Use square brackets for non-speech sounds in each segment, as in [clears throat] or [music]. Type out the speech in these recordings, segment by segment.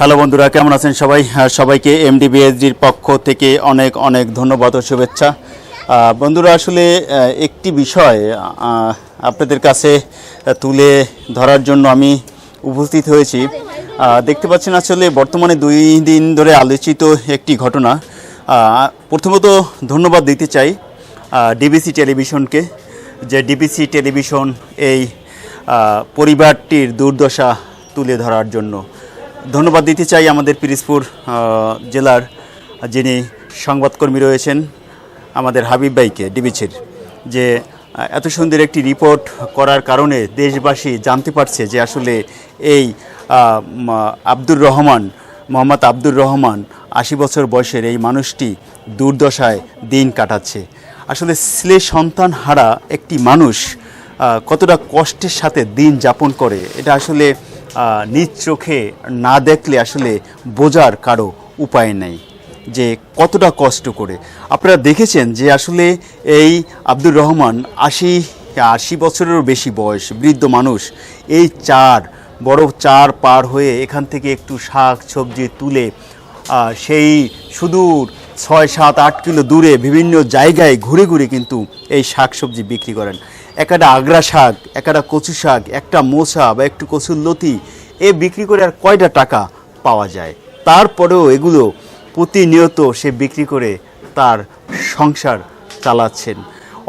Hello বন্ধুরা, কেমন আছেন সবাই? সবাইকে এমডিবিএসজির পক্ষ থেকে অনেক অনেক ধন্যবাদ ও শুভেচ্ছা। বন্ধুরা, আসলে একটি বিষয় আপনাদের কাছে তুলে ধরার জন্য আমি উপস্থিত হয়েছি। দেখতে পাচ্ছেন, আসলে বর্তমানে দুই দিন ধরে আলোচিত একটি ঘটনা। প্রথমত ধন্যবাদ দিতে চাই ডিবিসি টেলিভিশনকে, যে ডিবিসি টেলিভিশন এই পরিবারটির দুর্দশা তুলে ধরার জন্য। ধন্যবাদ দিতে চাই আমাদের পিরিজপুর জেলার যিনি সংবাদকর্মী রয়েছেন, আমাদের হাবিব ভাইকে ডিবিছির যে এত সুন্দর একটি রিপোর্ট করার কারণে দেশবাসী জানতে পারছে যে আসলে এই আব্দুর রহমান, মোহাম্মদ আব্দুর রহমান আশি বছর বয়সের এই মানুষটি দুর্দশায় দিন কাটাচ্ছে। আসলে ছেলে সন্তান হারা একটি মানুষ কতটা কষ্টের সাথে দিন যাপন করে, এটা আসলে নিজ চোখে না দেখলে আসলে বোঝার কারও উপায় নেই যে কতটা কষ্ট করে। আপনারা দেখেছেন যে আসলে এই আব্দুর রহমান আশি আশি বছরেরও বেশি বয়স, বৃদ্ধ মানুষ, এই চার, বড় চার পার হয়ে এখান থেকে একটু শাক, সবজি তুলে সেই সুদূর ছয়, সাত, আট কিলো দূরে বিভিন্ন জায়গায় ঘুরে ঘুরে কিন্তু এই শাক, সবজি বিক্রি করেন। একটা আগ্রা শাক, একটা কচু শাক, একটা মোসা বা একটু কচুর লতি, এ বিক্রি করে আর কয়টা টাকা পাওয়া যায়? তারপরেও এগুলো প্রতিনিয়ত সে বিক্রি করে তার সংসার চালাচ্ছেন।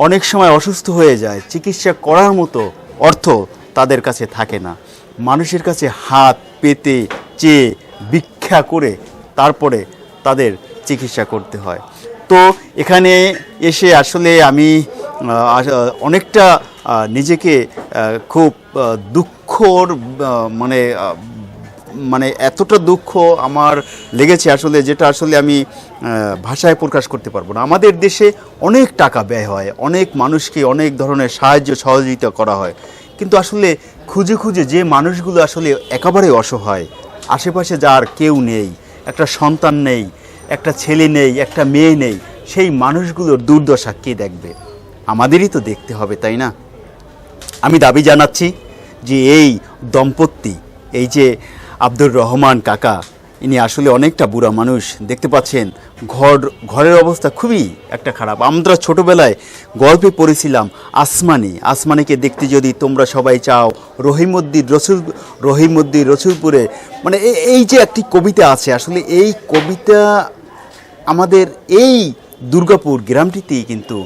অনেক সময় অসুস্থ হয়ে যায়, চিকিৎসা করার মতো অর্থ তাদের কাছে থাকে না। মানুষের কাছে হাত পেতে চেয়ে ভিক্ষা করে তারপরে তাদের চিকিৎসা করতে হয়। তো এখানে এসে আসলে আমি অনেকটা নিজেকে খুব দুঃখর মানে মানে এতটা দুঃখ আমার লেগেছে আসলে যেটা আসলে আমি ভাষায় প্রকাশ করতে পারব না। আমাদের দেশে অনেক টাকা ব্যয় হয়, অনেক মানুষকে অনেক ধরনের সাহায্য, সহযোগিতা করা হয়। কিন্তু আসলে খুঁজে খুঁজে যে মানুষগুলো আসলে একেবারে অসহায়, আশেপাশে যার কেউ নেই, একটা সন্তান নেই, একটা ছেলে নেই, একটা মেয়ে নেই, সেই মানুষগুলোর দুর্দশা কে দেখবে? আমাদেরই তো দেখতে হবে, তাই না? আমি দাবি জানাচ্ছি যে এই দম্পতি, এই যে আব্দুর রহমান কাকা, ইনি আসলে অনেকটা বুড়া মানুষ। দেখতে পাচ্ছেন, ঘর, ঘরের অবস্থা খুবই একটা খারাপ। আমরা ছোটোবেলায় গল্পে পড়েছিলাম আসমানি। আসমানিকে দেখতে যদি তোমরা সবাই চাও রহিমুদ্দিন রসুল রহিমুদ্দিন রসুলপুরে মানে এই যে একটি কবিতা আছে, আসলে এই কবিতা আমাদের এই দুর্গাপুর গ্রামটিতেই কিন্তু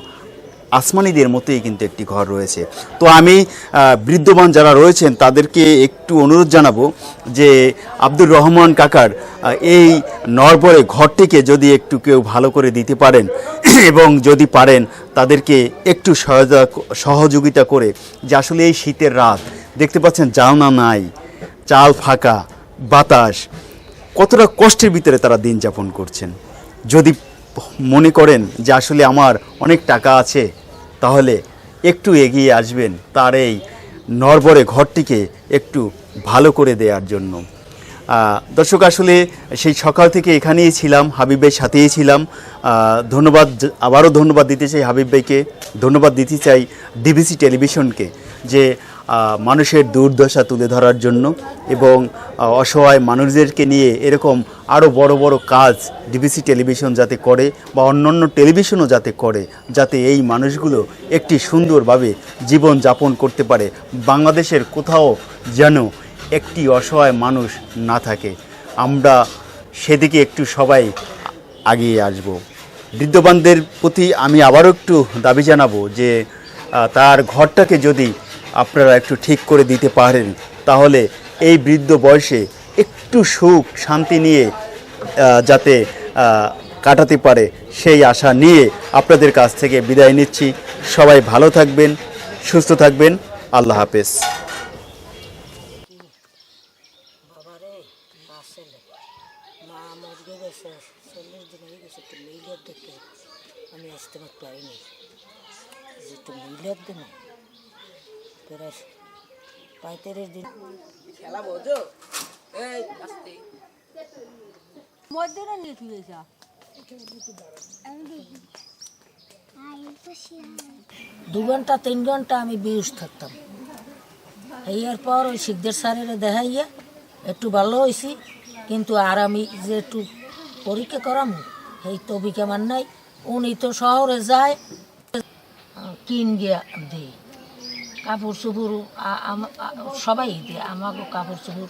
আসমানিদের মতোই কিন্তু একটি ঘর রয়েছে। তো আমি আহ, বৃদ্ধমান যারা রয়েছেন তাদেরকে একটু অনুরোধ জানাব যে আব্দুর রহমান কাকার এই নরবরে ঘরটিকে যদি একটু কেউ ভালো করে দিতে পারেন [clears throat] এবং যদি পারেন তাদেরকে একটু সহযোগিতা করে যে আসলে এই শীতের রাত দেখতে পাচ্ছেন জালনা নাই চাল ফাঁকা বাতাস কতটা কষ্টের ভিতরে তারা দিন যাপন করছেন। যদি মনে করেন যে আসলে আমার অনেক টাকা আছে তাহলে একটু এগিয়ে আসবেন তার এই নরবরে ঘরটিকে একটু ভালো করে দেওয়ার জন্য। দর্শক, আসলে সেই সকাল থেকে এখানেই ছিলাম, হাবিব ভাইয়ের সাথেই ছিলাম। ধন্যবাদ আবারও ধন্যবাদ দিতে চাই হাবিব ভাইকে। ধন্যবাদ দিতে চাই ডিবিসি টেলিভিশনকে যে মানুষের দুর্দশা তুলে ধরার জন্য এবং অসহায় মানুষদেরকে নিয়ে এরকম আরও বড় বড় কাজ ডিবিসি টেলিভিশন যাতে করে বা অন্যান্য টেলিভিশনও যাতে করে, যাতে এই মানুষগুলো একটি সুন্দরভাবে জীবন যাপন করতে পারে, বাংলাদেশের কোথাও যেন একটি অসহায় মানুষ না থাকে। আমরা সেদিকে একটু সবাই আগিয়ে আসব। বৃদ্ধবানদের প্রতি আমি আবারও একটু দাবি জানাব যে তার ঘরটাকে যদি আপনারা একটু ঠিক করে দিতে পারেন। তাহলে এই বৃদ্ধ বয়সে একটু সুখ, শান্তি নিয়ে যাতে কাটাতে পারে, সেই আশা নিয়ে আপনাদের কাছ থেকে বিদায় নিচ্ছি। সবাই ভালো থাকবেন, সুস্থ থাকবেন। আল্লাহ হাফেজ। আমি আসতে পারিনি যে প্রায় পঁয়ত্রিশ দিন। খেলা বোঝো? এই মধ্যে নিয়ে তুই এসা দু ঘণ্টা তিন ঘণ্টা আমি বিউস থাকতাম। এই এরপর ওই শিখদের স্যারের দেখাইয়া একটু ভালো হয়েছি কিন্তু আর আমি যে একটু পরীক্ষা করাম এই তবিক আমার নাই। উনি তো শহরে যায় কিন গিয়া দেয়। কাপড় চুপুর সবাই দেয় আমাকে কাপড় চুপুর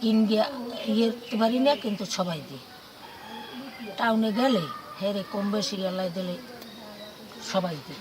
কিন গিয়া ইয়ে পারি না, কিন্তু সবাই দেয়। টাউনে গেলে, হেরে কম বেশি গেলায় দিলে সবাই দিই